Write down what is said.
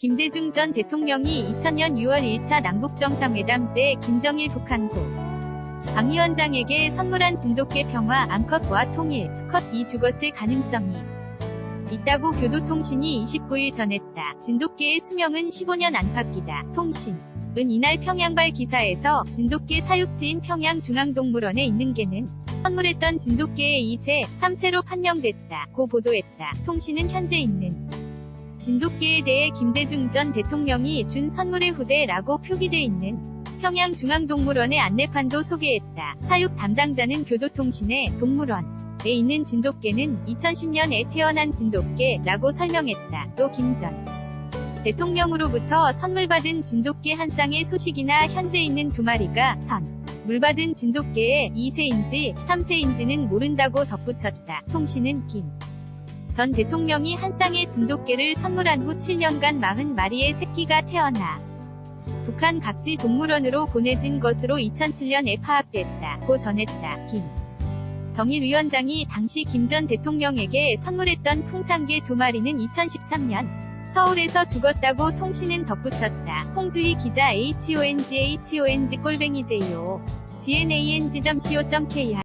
김대중 전 대통령이 2000년 6월 1차 남북정상회담 때 김정일 북한고 방 위원장에게 선물한 진돗개 평화 암컷과 통일 수컷 이 죽었을 가능성이 있다고 교도통신이 29일 전했다. 진돗개의 수명은 15년 안팎이다. 통신 은 이날 평양발 기사에서 진돗개 사육지인 평양중앙동물원에 있는 개는 선물했던 진돗개의 2세, 3세로 판명됐다. 고 보도했다. 통신은 현재 있는 진돗개에 대해 김대중 전 대통령이 준 선물의 후대라고 표기돼 있는 평양중앙동물원의 안내판도 소개했다. 사육 담당자는 교도통신에 동물원에 있는 진돗개는 2010년에 태어난 진돗개라고 설명했다. 또 김전 대통령으로부터 선물 받은 진돗개 한 쌍의 소식이나 현재 있는 두 마리가 선. 물 받은 진돗개의 2세인지 3세인지는 모른다고 덧붙였다. 통신은 김. 전 대통령이 한 쌍의 진돗개를 선물한 후 7년간 40마리의 새끼가 태어나 북한 각지 동물원으로 보내진 것으로 2007년에 파악됐다. 고 전했다. 김. 정일 위원장이 당시 김 전 대통령에게 선물했던 풍산개 두 마리는 2013년 서울에서 죽었다고 통신은 덧붙였다. 홍주희 기자 HONG HONG 꼴뱅이 JO GNANG.co.kr